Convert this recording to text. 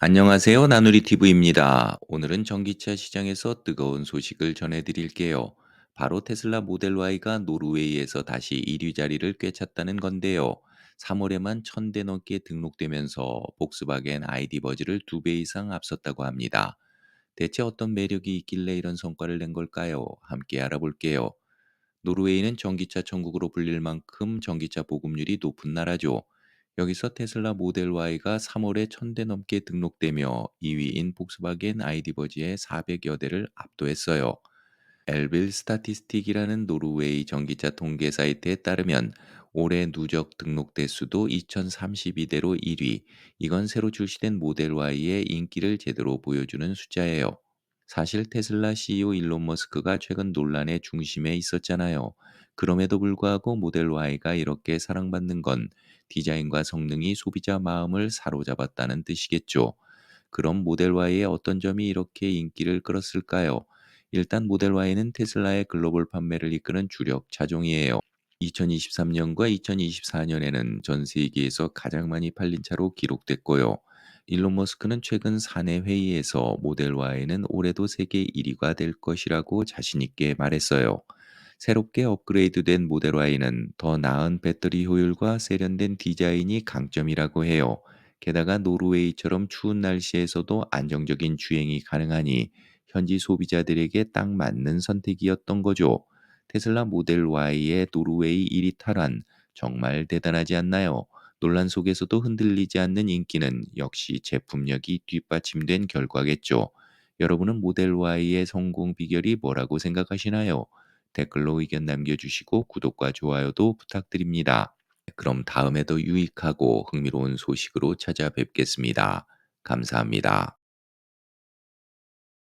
안녕하세요. 나누리 TV입니다. 오늘은 전기차 시장에서 뜨거운 소식을 전해드릴게요. 바로 테슬라 모델 Y가 노르웨이에서 다시 1위 자리를 꿰찼다는 건데요. 3월에만 1000대 넘게 등록되면서 복스바겐 ID 버즈를 두배 이상 앞섰다고 합니다. 대체 어떤 매력이 있길래 이런 성과를 낸 걸까요? 함께 알아볼게요. 노르웨이는 전기차 천국으로 불릴 만큼 전기차 보급률이 높은 나라죠. 여기서 테슬라 모델 Y가 3월에 1000대 넘게 등록되며 2위인 복스바겐 아이디버지의 400여 대를 압도했어요. 엘빌 스타티스틱이라는 노르웨이 전기차 통계 사이트에 따르면 올해 누적 등록 대수도 2032대로 1위. 이건 새로 출시된 모델 Y의 인기를 제대로 보여주는 숫자예요. 사실 테슬라 CEO 일론 머스크가 최근 논란의 중심에 있었잖아요. 그럼에도 불구하고 모델 Y가 이렇게 사랑받는 건 디자인과 성능이 소비자 마음을 사로잡았다는 뜻이겠죠. 그럼 모델 Y의 어떤 점이 이렇게 인기를 끌었을까요? 일단 모델 Y는 테슬라의 글로벌 판매를 이끄는 주력 차종이에요. 2023년과 2024년에는 전 세계에서 가장 많이 팔린 차로 기록됐고요. 일론 머스크는 최근 사내 회의에서 모델 Y는 올해도 세계 1위가 될 것이라고 자신 있게 말했어요. 새롭게 업그레이드된 모델 Y는 더 나은 배터리 효율과 세련된 디자인이 강점이라고 해요. 게다가 노르웨이처럼 추운 날씨에서도 안정적인 주행이 가능하니 현지 소비자들에게 딱 맞는 선택이었던 거죠. 테슬라 모델 Y의 노르웨이 1위 탈환 정말 대단하지 않나요? 논란 속에서도 흔들리지 않는 인기는 역시 제품력이 뒷받침된 결과겠죠. 여러분은 모델 Y의 성공 비결이 뭐라고 생각하시나요? 댓글로 의견 남겨주시고 구독과 좋아요도 부탁드립니다. 그럼 다음에도 유익하고 흥미로운 소식으로 찾아뵙겠습니다. 감사합니다.